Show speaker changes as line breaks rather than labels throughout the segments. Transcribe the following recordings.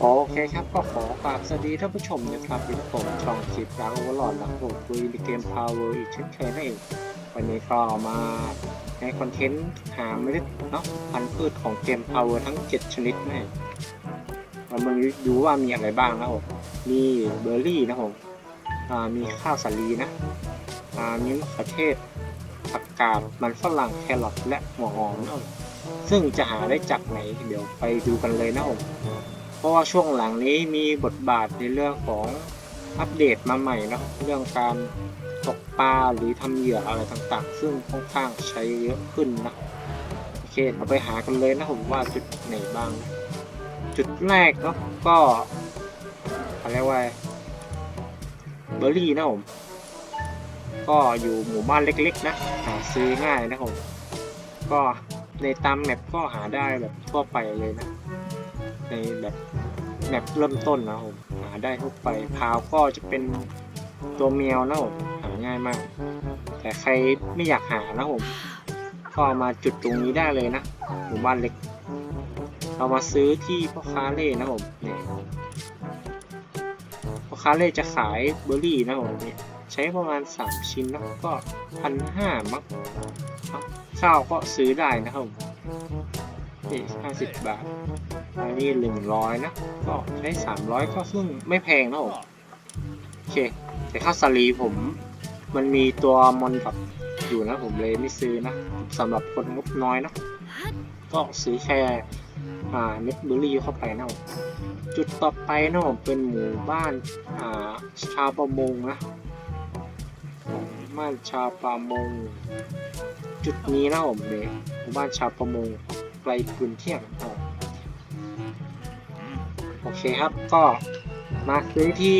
โอเคครับก็ขอกราบสวัสดีท่านผู้ชมนะครับที่ผมช่องคลิปรักโอเวอร์ลอดหลังผมคุยในเกม Power อีกเช่นเคยนั่นเองวันนี้ก็มาในคอนเทนต์หาเมล็ดเนาะพันธุ์พืชของเกม Power ทั้ง 7 ชนิดนั่นเองเรามาดูว่ามีอะไรบ้างนะผมมีเบอร์รี่นะผมมีข้าวสาลีนะมีมะเขือเทศผักกาดมันฝรั่งแครอทและหัวหอมนะซึ่งจะหาได้จากไหนเดี๋ยวไปดูกันเลยนะผม ราะว่าช่วงหลังนี้มีบทบาทในเรื่องของอัปเดตมาใหม่เนาะเรื่องการตกปลาหรือทำเหยื่ออะไรต่างๆ ซึ่งค่อนข้างใช้เยอะขึ้นนะโอเคเราไปหากันเลยนะผมว่าจุดไหนบ้าง จุดแรกเนาะก็อะไรว่าเบอร์รี่นะผมก็อยู่หมู่บ้านเล็กๆนะหาซื้อง่ายนะผมก็ในตามแมปก็หาได้แบบทั่วไปเลยนะ ในแบบแบบเริ่มต้นนะผมหาได้ทั่วไปพาวก็จะเป็นตัวเมียวนะผมหาง่ายมาก แต่ใครไม่อยากหานะผมก็มาจุดตรงนี้ได้เลยนะหมู่บ้านเล็ก เรามาซื้อที่พ่อค้าเล่นะผมเนี่ยพ่อค้าเล่จะขายเบอร์รี่นะผมเนี่ยใช้ประมาณ 3 ชิ้นนะก็พันห้ามั้งข้าวก็ซื้อได้นะครับ ผมนี่ห้าสิบบาท อันนี้หนึ่งร้อยนะ ก็ใช้สามร้อยก็ซึ่งไม่แพงนะผมโอเค แต่ข้าวสาลีผม มันมีตัวมอนกับอยู่นะผมเลยไม่ซื้อนะสำหรับคนงบน้อยนะก็ซื้อแค่อ่าเม็ดเบอร์รี่เข้าไปนะจุดต่อไปนะผมเป็นหมู่บ้านอ่าชาวประมงนะหมู่บ้านชาวประมง จุดนี้นะผมเลยหมู่บ้านชาวประมง ไกลปืนเที่ยงนะผมโอเคครับก็มาซื้อที่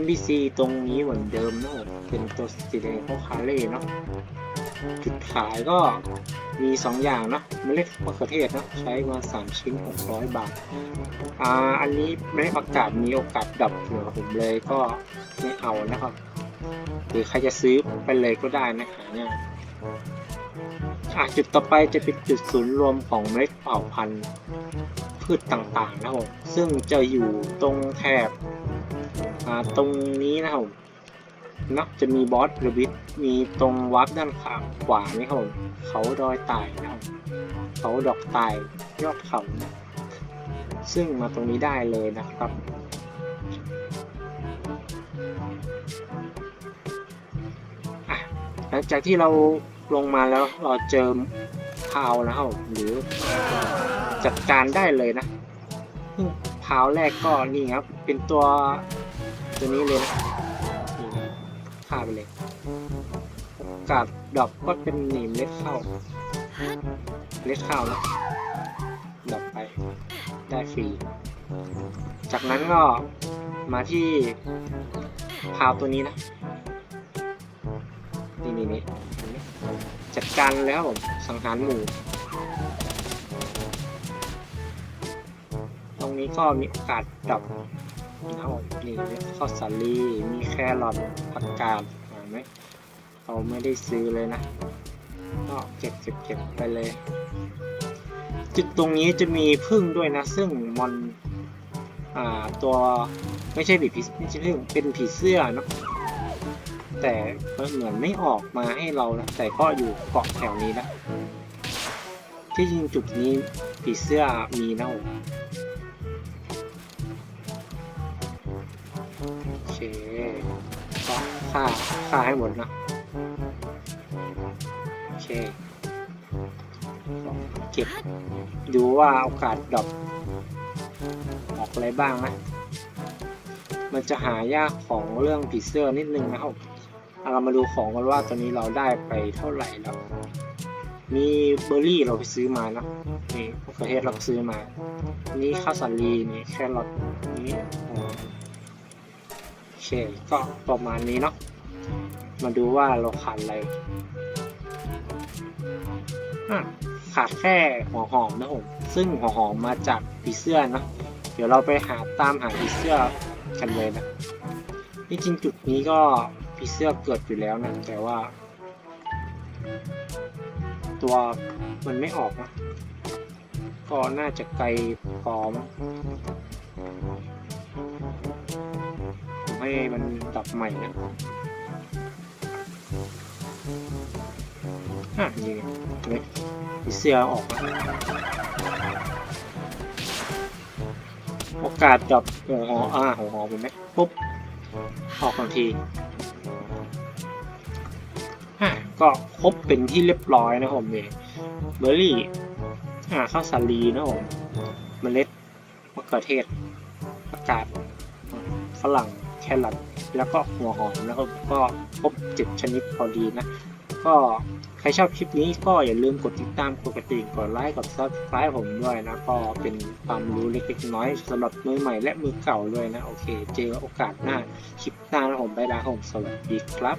NBC ตรงนี้เหมือนเดิมนะเป็นตัวสีแดงพวกคาเล่เนาะจุดขายก็มี 2 อย่างเนาะเมล็ดมะเขือเทศเนาะใช้มา 3 ชิ้น 600 บาท อ่า อันนี้เมล็ดผักาดมีโอกาสดับเหนือผมเลยก็ไม่เอานะครับ หรือใครจะซื้อไปเลยก็ได้นะหาง่าย อะจุดต่อไปจะเป็นจุดศูนย์รวมของเมล็ดเผ่าพันธุ์พืชต่างๆนะครับซึ่งจะอยู่ตรงแถบตรงนี้นะครับนาะจะมีบอสรบิทมีตรงวาร์ปด้านข้างขวานี่ครับเขาดอยตายนะครับเขาดอกตายยอดเขาซึ่งมาตรงนี้ได้เลยนะครับหลังจากที่เรา ลงมาแล้วเราเจอพาวนะครับหรือจัดการได้เลยนะพาวแรกก็นี่ครับ เป็นตัวตัวนี้เลยนะฆ่าไปเลยกาดดอกก็เป็นหนีมเล็ดเข้าเล็ดเข้านะดอกไปได้ฟรี จากนั้นก็มาที่พาวตัวนี้นะ นี่นี่นี่เห็นไหมจัดการแล้วผมสังหารหมู่ ตรงนี้ก็มีโอกาสดรอปนะครับผมนี่ข้าวสาลีมีแครอทผักกาดเห็นไหมเราไม่ได้ซื้อเลยนะ ก็เก็บเก็บเก็บไปเลย จุดตรงนี้จะมีพึ่งด้วยนะ ซึ่งมอนอ่าตัวไม่ใช่ผีผีไม่ใช่พึ่งเป็นผีเสื้อเนาะ แต่มันเหมือนไม่ออกมาให้เรานะแต่ก็อยู่เกาะแถวนี้นะ ที่จริงจุดนี้ผีเสื้อมีนะผมโอเคก็ฆ่าฆ่าให้หมดนะโอเคเก็บดูว่าโอกาสดรอปออกอะไรบ้างนะมันจะหายากของเรื่องผีเสื้อนิดนึงนะครับ เอาเรามาดูของกันว่าตอนนี้เราได้ไปเท่าไหร่แล้ว มีเบอร์รี่เราไปซื้อมาเนะนี่มะเขือเทศเราซื้อมา นี่ข้าวสาลีนี่แครอทนี่โอเคก็ประมาณนี้เนาะมาดูว่าเราขาดอะไรขาดแค่หัวหอมนะผมซึ่งหัวหอมมาจากผีเสื้อเนะเดี๋ยวเราไปหาตามหาผีเสื้อกันเลยนะที่จริงจุดนี้ก็ ผีเสื้อเกิดอยู่แล้วนะแต่ว่า ตัวมันไม่ออกนะก็น่าจะไกลพอมให้มันดับใหม่นะอะนี่เฮ้ยมีเสื้อออกมาโอกาสดับหัวหออ่าหัวหอเป็นไหมปุ๊บออกทันที อะก็ครบเป็นที่เรียบร้อยนะผมเนี่ยเบอร์รี่อ่าข้าวสาลีนะผมเมล็ดมะเขือเทศประกาศฝรั่งแครอทแล้วก็หัวหอมแล้วก็ก็ครบเจ็ดชนิดพอดีนะ ก็ใครชอบคลิปนี้ก็อย่าลืมกดติดตามกดกระดิ่งกดไลค์กด subscribe ผมด้วยนะ ก็เป็นความรู้เล็กๆน้อยสำหรับมือใหม่และมือเก่าด้วยนะ โอเค เจอโอกาสหน้าคลิปหน้านะผมไปแล้วผมสวัสดีครับ